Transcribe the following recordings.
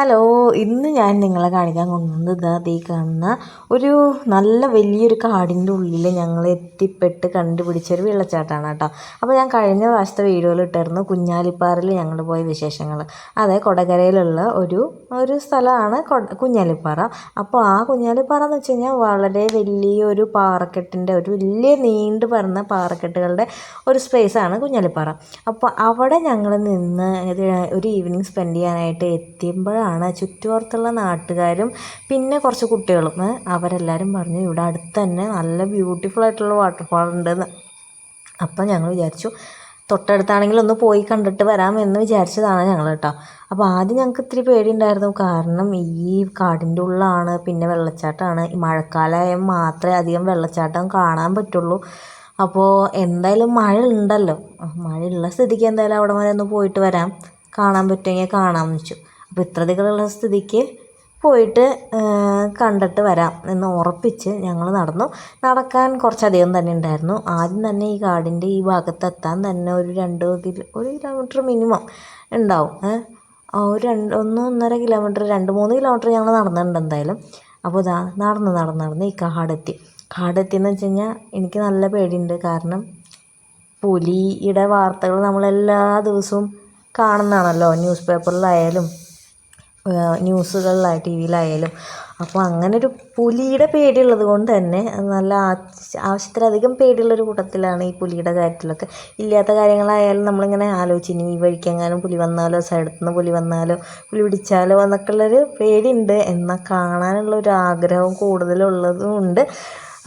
Hello ഇന്ന് ഞാൻ നിങ്ങളെ കാണിക്കാൻ കൊണ്ടുവന്നത് ഇതാ ദേ കാണുന്ന ഒരു നല്ല വലിയൊരു കാടിന്റെ ഉള്ളിൽ ഞങ്ങൾ എത്തിപ്പെട്ട് കണ്ടുപിടിച്ചൊരു വെള്ളച്ചാട്ടമാണ് കേട്ടോ. അപ്പോൾ ഞാൻ കഴിഞ്ഞ പ്രാവശ്യത്തെ വീഡിയോയിൽ ഇട്ടായിരുന്നു കുഞ്ഞാലിപ്പാറിൽ ഞങ്ങൾ പോയ വിശേഷങ്ങൾ അതെ കൊടകരയിലുള്ള ഒരു ഒരു സ്ഥലമാണ് കുഞ്ഞാലിപ്പാറ. അപ്പോൾ ആ കുഞ്ഞാലിപ്പാറ എന്ന് വെച്ച് കഴിഞ്ഞാൽ വളരെ വലിയൊരു പാറക്കെട്ടിന്റെ ഒരു വലിയ നീണ്ടു പറഞ്ഞ പാറക്കെട്ടുകളുടെ ഒരു സ്പേസാണ് കുഞ്ഞാലിപ്പാറ. അപ്പോൾ അവിടെ ഞങ്ങൾ നിന്ന് ഒരു ഈവനിങ് സ്പെൻഡ് ചെയ്യാനായിട്ട് എത്തിയപ്പോഴാണ് ചുറ്റുപുറത്തുള്ള നാട്ടുകാരും പിന്നെ കുറച്ച് കുട്ടികളും. അവരെല്ലാവരും പറഞ്ഞു ഇവിടെ അടുത്ത് തന്നെ നല്ല ബ്യൂട്ടിഫുൾ ആയിട്ടുള്ള വാട്ടർഫാൾ ഉണ്ടെന്ന്. അപ്പം ഞങ്ങൾ വിചാരിച്ചു തൊട്ടടുത്താണെങ്കിൽ ഒന്ന് പോയി കണ്ടിട്ട് വരാമെന്ന് വിചാരിച്ചതാണ് ഞങ്ങൾ കേട്ടോ. അപ്പോൾ ആദ്യം ഞങ്ങൾക്ക് ഇത്തിരി പേടിയുണ്ടായിരുന്നു. കാരണം ഈ കാടിന്റെ ഉള്ളാണ് പിന്നെ വെള്ളച്ചാട്ടമാണ്. ഈ മഴക്കാലം മാത്രമേ അധികം വെള്ളച്ചാട്ടം കാണാൻ പറ്റുള്ളൂ. അപ്പോൾ എന്തായാലും മഴ ഉണ്ടല്ലോ. മഴയുള്ള സ്ഥിതിക്ക് എന്തായാലും അവിടെ വരെ ഒന്ന് പോയിട്ട് വരാം. കാണാൻ പറ്റുമെങ്കിൽ കാണാമെന്ന് വെച്ചു. ഇത്ര സ്ഥിതിക്ക് പോയിട്ട് കണ്ടിട്ട് വരാം എന്ന് ഉറപ്പിച്ച് ഞങ്ങൾ നടന്നു. നടക്കാൻ കുറച്ചധികം തന്നെ ഉണ്ടായിരുന്നു. ആദ്യം തന്നെ ഈ കാടിന്റെ ഈ ഭാഗത്തെത്താൻ തന്നെ ഒരു രണ്ട് കിലോ ഒരു കിലോമീറ്റർ മിനിമം ഉണ്ടാവും. ഒരു രണ്ട് ഒന്ന് ഒന്നര കിലോമീറ്റർ രണ്ട് മൂന്ന് കിലോമീറ്റർ ഞങ്ങൾ നടന്നിട്ടുണ്ട് എന്തായാലും. അപ്പോൾ ഇതാ നടന്ന് നടന്ന് നടന്ന് ഈ കാടെത്തി. കാടെത്തിയെന്ന് വെച്ച് കഴിഞ്ഞാൽ എനിക്ക് നല്ല പേടിയുണ്ട്. കാരണം പുലിയുടെ വാർത്തകൾ നമ്മളെല്ലാ ദിവസവും കാണുന്നതാണല്ലോ. ന്യൂസ് പേപ്പറിലായാലും ന്യൂസുകളിലായി ടി വിയിലായാലും അപ്പോൾ ഒരു പുലിയുടെ പേടിയുള്ളത് കൊണ്ട് തന്നെ നല്ല ആവശ്യ- ആവശ്യത്തിലധികം പേടിയുള്ളൊരു കൂട്ടത്തിലാണ് ഈ പുലിയുടെ കാര്യത്തിലൊക്കെ. ഇല്ലാത്ത കാര്യങ്ങളായാലും നമ്മളിങ്ങനെ ആലോചിച്ച് ഇനി ഈ വഴിക്കെങ്ങാനും പുലി വന്നാലോ സൈഡത്തു നിന്ന് പുലി വന്നാലോ പുലി പിടിച്ചാലോ എന്നൊക്കെ ഉള്ളൊരു പേടിയുണ്ട്. എന്നാൽ കാണാനുള്ള ഒരു ആഗ്രഹം കൂടുതലുള്ളതും ഉണ്ട്.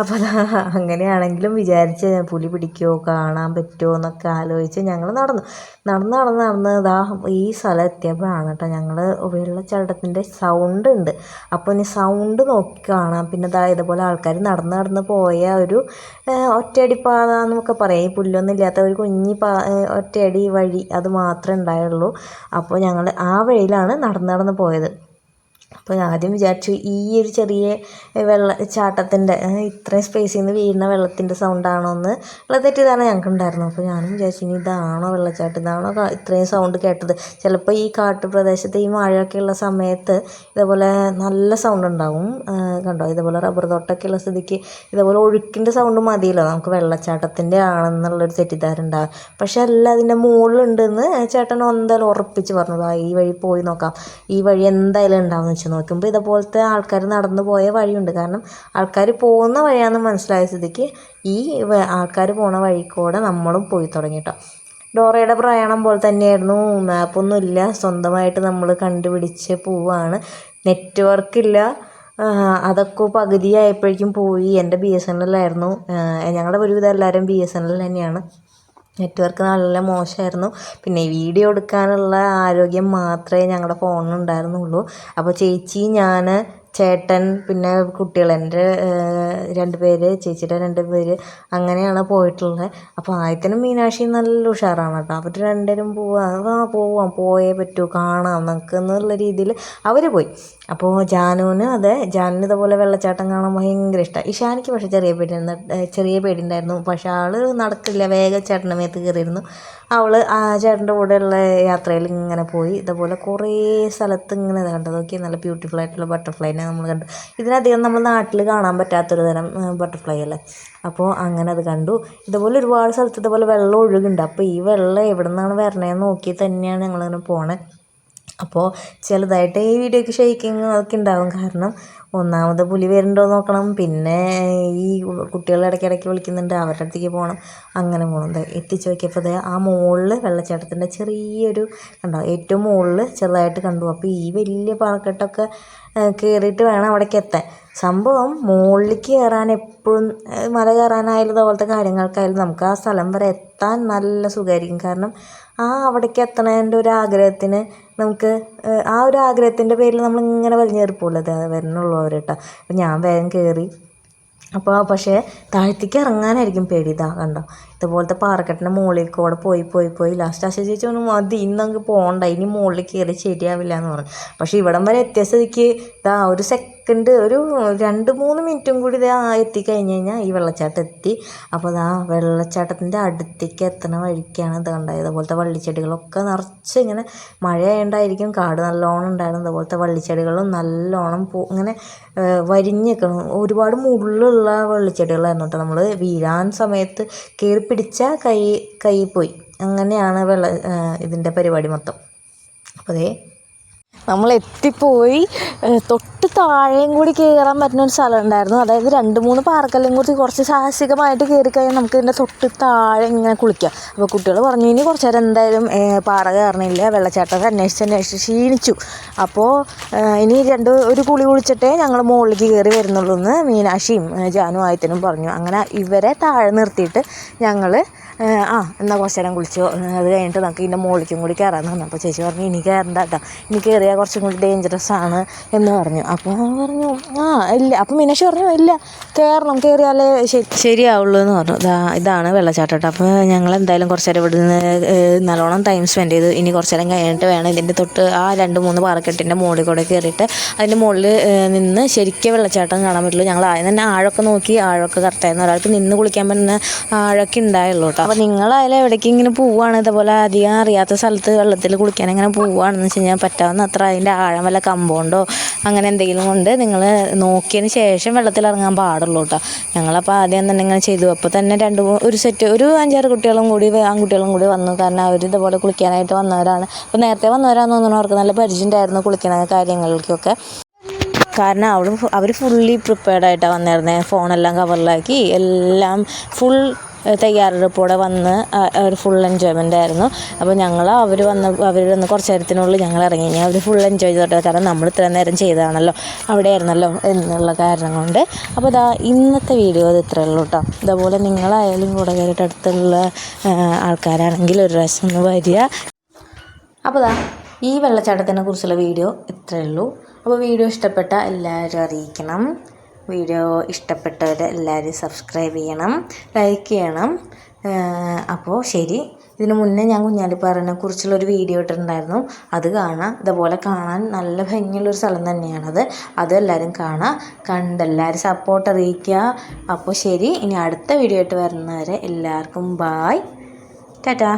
അപ്പോൾ അതാ അങ്ങനെയാണെങ്കിലും വിചാരിച്ച് പുലി പിടിക്കുമോ കാണാൻ പറ്റുമോ എന്നൊക്കെ ആലോചിച്ച് ഞങ്ങൾ നടന്നു. നടന്ന് നടന്ന് നടന്ന് ഇതാ ഈ സ്ഥലം എത്തിയപ്പോഴാണ് കേട്ടോ ഞങ്ങൾ വെള്ളച്ചാട്ടത്തിന്റെ സൗണ്ട് ഉണ്ട്. അപ്പോൾ ഇനി സൗണ്ട് നോക്കി കാണാം. പിന്നെ ഇതാ ഇതുപോലെ ആൾക്കാർ നടന്ന് നടന്ന് പോയ ഒരു ഒറ്റയടിപ്പാത ഒറ്റയടി പാത എന്നൊക്കെ പറയാം. ഈ പുല്ലൊന്നും ഇല്ലാത്ത ഒരു കുഞ്ഞി പാ ഒറ്റയടി വഴി അത് മാത്രമേ ഉണ്ടായുള്ളൂ. അപ്പോൾ ഞങ്ങൾ ആ വഴിയിലാണ് നടന്ന് നടന്ന് പോയത്. അപ്പോൾ ആദ്യം വിചാരിച്ചു ഈ ഒരു ചെറിയ വെള്ളച്ചാട്ടത്തിന്റെ ഇത്രയും സ്പേസിൽ നിന്ന് വീഴുന്ന വെള്ളത്തിന്റെ സൗണ്ടാണോ എന്ന് ഉള്ള തെറ്റിദ്ധാരണ ഞങ്ങൾക്ക് ഉണ്ടായിരുന്നു അപ്പോൾ ഞാനും വിചാരിച്ചു ഇനി ഇതാണോ വെള്ളച്ചാട്ടം? ഇതാണോ ഇത്രയും സൗണ്ട് കേട്ടത്? ചിലപ്പോൾ ഈ കാട്ടുപ്രദേശത്ത് ഈ മഴയൊക്കെ ഉള്ള സമയത്ത് ഇതേപോലെ നല്ല സൗണ്ട് ഉണ്ടാവും. കണ്ടോ? ഇതേപോലെ റബ്ബർ തോട്ടമൊക്കെ ഉള്ള സ്ഥിതിക്ക് ഇതേപോലെ ഒഴുക്കിന്റെ സൗണ്ട് മതിയല്ലോ. നമുക്ക് വെള്ളച്ചാട്ടത്തിന്റെ ആണെന്നുള്ളൊരു തെറ്റിദ്ധാരണ ഉണ്ടാകും പക്ഷെ അല്ല അതിന്റെ മുകളിലുണ്ടെന്ന് ചേട്ടൻ എന്തായാലും ഉറപ്പിച്ച് പറഞ്ഞു. "ആ, ഈ വഴി പോയി നോക്കാം. ഈ വഴി എന്തായാലും ഉണ്ടാവും വെച്ച് നോക്കുമ്പോൾ ഇതുപോലത്തെ ആൾക്കാർ നടന്നു പോയ വഴിയുണ്ട്. കാരണം ആൾക്കാർ പോകുന്ന വഴിയാണ് മനസ്സിലായ സ്ഥിതിക്ക് ഈ ആൾക്കാർ പോണ വഴി കൂടെ നമ്മളും പോയി തുടങ്ങി കേട്ടോ ഡോറയുടെ പ്രയാണം പോലെ തന്നെയായിരുന്നു. മാപ്പൊന്നും ഇല്ല. സ്വന്തമായിട്ട് നമ്മൾ കണ്ടുപിടിച്ച് പോവാണ്. നെറ്റ്വർക്ക് ഇല്ല. അതൊക്കെ പകുതിയായപ്പോഴേക്കും പോയി. എന്റെ ബി എസ് എൻ എൽ ആയിരുന്നു. ഞങ്ങളുടെ ഒരുവിധം എല്ലാവരും ബി എസ് എൻ എൽ തന്നെയാണ്. നെറ്റ്വർക്ക് നല്ല മോശമായിരുന്നു പിന്നെ വീഡിയോ എടുക്കാനുള്ള ആരോഗ്യം മാത്രമേ ഞങ്ങളുടെ ഫോണിൽ ഉണ്ടായിരുന്നുള്ളൂ അപ്പോൾ ചേച്ചി ഞാൻ ചേട്ടൻ പിന്നെ കുട്ടികൾ എന്റെ രണ്ട് പേര് ചേച്ചിയുടെ രണ്ട് പേര് അങ്ങനെയാണ് പോയിട്ടുള്ളത്. അപ്പോൾ ആദ്യത്തിനും മീനാക്ഷി നല്ല ഉഷാറാണ് കേട്ടോ. അവർ രണ്ടുപേരും പോവാം ആ പോവാം പോയേ പറ്റൂ കാണാം നമുക്ക് എന്നുള്ള രീതിയിൽ അവർ പോയി. അപ്പോൾ ജാനുവിന് അതെ ജാനുവിന് ഇതുപോലെ വെള്ളച്ചാട്ടം കാണാൻ ഭയങ്കര ഇഷ്ടമാണ് ഇഷാനിക്ക് പക്ഷേ ചെറിയ പേടി ചെറിയ പേടി ഉണ്ടായിരുന്നു പക്ഷേ ആൾ നടക്കില്ല വേഗം ചേട്ടന്റെ മേത്ത് കയറിയിരുന്നു. അവൾ ആ ചേട്ടന്റെ കൂടെയുള്ള യാത്രയിൽ ഇങ്ങനെ പോയി. ഇതുപോലെ കുറേ സ്ഥലത്ത് ഇങ്ങനെ ഇത് കണ്ടത്. നോക്കി നല്ല ബ്യൂട്ടിഫുൾ ആയിട്ടുള്ള ബട്ടർഫ്ലൈനെ നമ്മൾ കണ്ടു. ഇതിനധികം നമ്മൾ നാട്ടിൽ കാണാൻ പറ്റാത്തൊരു തരം ബട്ടർഫ്ലൈ അല്ലേ? അപ്പോൾ അങ്ങനെ അത് കണ്ടു. ഇതുപോലെ ഒരുപാട് സ്ഥലത്ത് ഇതുപോലെ വെള്ളം ഒഴുകുന്നുണ്ട്. അപ്പോൾ ഈ വെള്ളം എവിടെ നിന്നാണ് വരണേന്ന് നോക്കി തന്നെയാണ് ഞങ്ങളിങ്ങനെ പോണേ. അപ്പോൾ ചിലതായിട്ട് ഈ വീഡിയോയ്ക്ക് ഷെയ്ക്കിങ് ഒക്കെ ഉണ്ടാവും കാരണം ഒന്നാമത് പുലി വരുന്നുണ്ടോ നോക്കണം. പിന്നെ ഈ കുട്ടികൾ ഇടയ്ക്കിടയ്ക്ക് വിളിക്കുന്നുണ്ട്. അവരുടെ അടുത്തേക്ക് പോകണം. അങ്ങനെ പോകണം. എത്തിച്ചു നോക്കിയപ്പോൾ ആ മുകളിൽ വെള്ളച്ചാട്ടത്തിന്റെ ചെറിയൊരു കണ്ടോ? ഏറ്റവും മുകളിൽ ചെറുതായിട്ട് കണ്ടു. അപ്പോൾ ഈ വലിയ പാറക്കെട്ടൊക്കെ കയറിയിട്ട് വേണം അവിടേക്ക് എത്താൻ. സംഭവം മുകളിലേക്ക് കയറാൻ എപ്പോഴും മല കയറാനായാലും അതുപോലത്തെ കാര്യങ്ങൾക്കായാലും നമുക്ക് ആ സ്ഥലം വരെ എത്താൻ നല്ല സുഖമായിരിക്കും കാരണം ആ അവിടേക്ക് എത്തണതിന്റെ ഒരു ആഗ്രഹത്തിന് നമുക്ക് ആ ഒരു ആഗ്രഹത്തിന്റെ പേരിൽ നമ്മൾ ഇങ്ങനെ വലിഞ്ഞേറിപ്പോളൂ അത് വരുന്നുള്ളൂ അവർ കേട്ടോ അപ്പം ഞാൻ വേഗം കയറി അപ്പോൾ പക്ഷേ താഴത്തേക്ക് ഇറങ്ങാനായിരിക്കും പേടി. ഇതാ കണ്ടോ? ഇതുപോലത്തെ പാറക്കെട്ടിന്റെ മുകളിൽ കൂടെ പോയി പോയി പോയി. ലാസ്റ്റ് അശ ചേച്ചി പറഞ്ഞു മതി ഇന്ന് പോകണ്ട ഇനി മുകളിൽ കയറി ശരിയാവില്ല എന്ന് പറഞ്ഞു. പക്ഷേ ഇവിടം വരെ എത്തിയ സ്ഥിതിക്ക് ഇതാ ഒരു സെക്കൻഡ് സെക്കൻഡ് ഒരു രണ്ട് മൂന്ന് മിനിറ്റും കൂടി ഇത് എത്തിക്കഴിഞ്ഞ് കഴിഞ്ഞാൽ ഈ വെള്ളച്ചാട്ടം എത്തി. അപ്പോൾ ആ വെള്ളച്ചാട്ടത്തിന്റെ അടുത്തേക്ക് എത്തണ വഴിക്കാണ് ഇത് ഉണ്ടായത് അതുപോലത്തെ വള്ളിച്ചെടികളൊക്കെ നിറച്ച് ഇങ്ങനെ മഴയുണ്ടായിരിക്കും കാട് നല്ലോണം ഉണ്ടായിരുന്നു അതുപോലത്തെ വള്ളിച്ചെടികളും നല്ലോണം പൂ ഇങ്ങനെ വരിഞ്ഞ് നിൽക്കണം ഒരുപാട് മുള്ളുള്ള വള്ളിച്ചെടികളായിരുന്നു കേട്ടോ. നമ്മൾ വീഴാൻ സമയത്ത് കയറി പിടിച്ച കൈ കൈ പോയി. അങ്ങനെയാണ് വെള്ള ഇതിന്റെ പരിപാടി മൊത്തം. അപ്പോൾ അതേ നമ്മൾ എത്തിപ്പോയി തൊട്ട് താഴെയും കൂടി കയറാൻ പറ്റുന്ന ഒരു സ്ഥലം ഉണ്ടായിരുന്നു അതായത് രണ്ട് മൂന്ന് പാർക്കെല്ലാം കൂടി കുറച്ച് സാഹസികമായിട്ട് കയറി കഴിഞ്ഞാൽ നമുക്ക് ഇതിന്റെ തൊട്ട് താഴെ ഇങ്ങനെ കുളിക്കാം. അപ്പോൾ കുട്ടികൾ പറഞ്ഞു ഇനി കുറച്ച് നേരം എന്തായാലും പാറ കയറണില്ല. വെള്ളച്ചാട്ടത്തെ അന്വേഷിച്ച് അന്വേഷിച്ച് ക്ഷീണിച്ചു. അപ്പോൾ ഇനി രണ്ട് ഒരു കുളി കുളിച്ചിട്ടേ ഞങ്ങൾ മുകളിലേക്ക് കയറി വരുന്നുള്ളൂ എന്ന് മീനാക്ഷിയും ജാനു ആയത്തിനും പറഞ്ഞു. അങ്ങനെ ഇവരെ താഴെ നിർത്തിയിട്ട് ഞങ്ങൾ ആ എന്നാൽ കുറച്ച് നേരം കുളിച്ചോ അത് കഴിഞ്ഞിട്ട് നമുക്ക് ഇതിന്റെ മുകളിലേക്കും കൂടി കയറാമെന്ന് പറഞ്ഞു. അപ്പോൾ ചേച്ചി പറഞ്ഞു ഇനി കയറണ്ട കേട്ടോ ഇനി കയറിയാൽ കുറച്ചും കൂടി ഡേഞ്ചറസ് ആണ് എന്ന് പറഞ്ഞു. അപ്പോൾ പറഞ്ഞു ആ ഇല്ല. അപ്പം മീനാക്ഷി പറഞ്ഞു ഇല്ല. കയറണം കയറിയാലേ ശരി. ശരിയാവുള്ളൂ എന്ന് പറഞ്ഞു. ഇതാ ഇതാണ് വെള്ളച്ചാട്ടം അപ്പോൾ ഞങ്ങൾ എന്തായാലും കുറച്ച് നേരം ഇവിടെ നിന്ന് നല്ലോണം ടൈം സ്പെൻഡ് ചെയ്തു. ഇനി കുറച്ച് നേരം കഴിഞ്ഞിട്ട് വേണം ഇതിന്റെ തൊട്ട് ആ രണ്ട് മൂന്ന് പാറക്കെട്ടിന്റെ മുകളിൽ കൂടെ കയറിയിട്ട് അതിന്റെ മുകളിൽ നിന്ന് ശരിക്കും വെള്ളച്ചാട്ടം കാണാൻ പറ്റുള്ളൂ. ഞങ്ങൾ ആദ്യം തന്നെ ആഴമൊക്കെ നോക്കി ആഴൊക്കെ കറക്റ്റായിരുന്നു ഒരാൾക്ക് നിന്ന് കുളിക്കാൻ പറ്റുന്ന ആഴമൊക്കെ ഉണ്ടായുള്ളൂ കേട്ടോ. അപ്പോൾ നിങ്ങളായാലും എവിടേക്ക് ഇങ്ങനെ പോവുകയാണ്? ഇതുപോലെ അധികം അറിയാത്ത സ്ഥലത്ത് വെള്ളത്തിൽ കുളിക്കാൻ എങ്ങനെ പോവുകയാണെന്ന് വെച്ച് കഴിഞ്ഞാൽ പറ്റാവുന്ന അത്ര അതിന്റെ ആഴം വല്ല കമ്പൗണ്ടോ അങ്ങനെ എന്തെങ്കിലും കൊണ്ട് നിങ്ങൾ നോക്കിയതിന് ശേഷം വെള്ളത്തിൽ ഇറങ്ങാൻ പാടുള്ളൂ കേട്ടോ. ഞങ്ങളപ്പോൾ ആദ്യം തന്നെ ഇങ്ങനെ ചെയ്തു. അപ്പോൾ തന്നെ രണ്ട് ഒരു സെറ്റ് ഒരു അഞ്ചാറ് കുട്ടികളും കൂടി ആൺകുട്ടികളും കൂടി വന്നു. കാരണം അവർ ഇതുപോലെ കുളിക്കാനായിട്ട് വന്നവരാണ്. അപ്പോൾ നേരത്തെ വന്നവരാണെന്ന് തോന്നുന്നു അവർക്ക് നല്ല പരിചയം ഉണ്ടായിരുന്നു കുളിക്കണ കാര്യങ്ങൾക്കൊക്കെ. കാരണം അവൾ അവർ ഫുള്ളി പ്രിപ്പയർഡ് ആയിട്ടാണ് വന്നിരുന്നത് ഫോണെല്ലാം കവറിലാക്കി എല്ലാം ഫുൾ തയ്യാറെടുപ്പോടെ വന്ന് ഒരു ഫുൾ എൻജോയ്മെന്റ് ആയിരുന്നു. അപ്പോൾ ഞങ്ങൾ അവർ വന്ന് അവർ വന്ന് കുറച്ച് നേരത്തിനുള്ളിൽ ഞങ്ങൾ ഇറങ്ങി കഴിഞ്ഞാൽ അവർ ഫുൾ എൻജോയ് ചെയ്തോട്ടെ. കാരണം നമ്മൾ ഇത്ര നേരം ചെയ്തതാണല്ലോ. അവിടെ ആയിരുന്നല്ലോ എന്നുള്ള കാരണം കൊണ്ട് അപ്പോൾ ഇതാ ഇന്നത്തെ വീഡിയോ ഇത് ഇത്രയേ ഉള്ളൂ കേട്ടോ ഇതേപോലെ നിങ്ങളായാലും കൂടെ കയറിയിട്ട് അടുത്തുള്ള ആൾക്കാരാണെങ്കിൽ ഒരു പ്രാവശ്യം ഒന്ന് വരിക. അപ്പോൾ ദാ ഈ വെള്ളച്ചാട്ടത്തിനെ കുറിച്ചുള്ള വീഡിയോ ഇത്രയേ ഉള്ളൂ. അപ്പോൾ വീഡിയോ ഇഷ്ടപ്പെട്ട എല്ലാവരും അറിയിക്കണം. വീഡിയോ ഇഷ്ടപ്പെട്ടവർ എല്ലാവരും സബ്സ്ക്രൈബ് ചെയ്യണം ലൈക്ക് ചെയ്യണം. അപ്പോൾ ശരി. ഇതിന് മുന്നേ ഞാൻ കുഞ്ഞാലിപ്പാറിനെ കുറിച്ചുള്ളൊരു വീഡിയോ ഇട്ടിട്ടുണ്ടായിരുന്നു. അത് കാണാം. ഇതുപോലെ കാണാൻ നല്ല ഭംഗിയുള്ളൊരു സ്ഥലം തന്നെയാണത്. അത് എല്ലാവരും കാണാം. കണ്ട് എല്ലാവരും സപ്പോർട്ട് അറിയിക്കുക. അപ്പോൾ ശരി. ഇനി അടുത്ത വീഡിയോ ആയിട്ട് വരുന്നവരെ എല്ലാവർക്കും ബായ് ടാറ്റാ.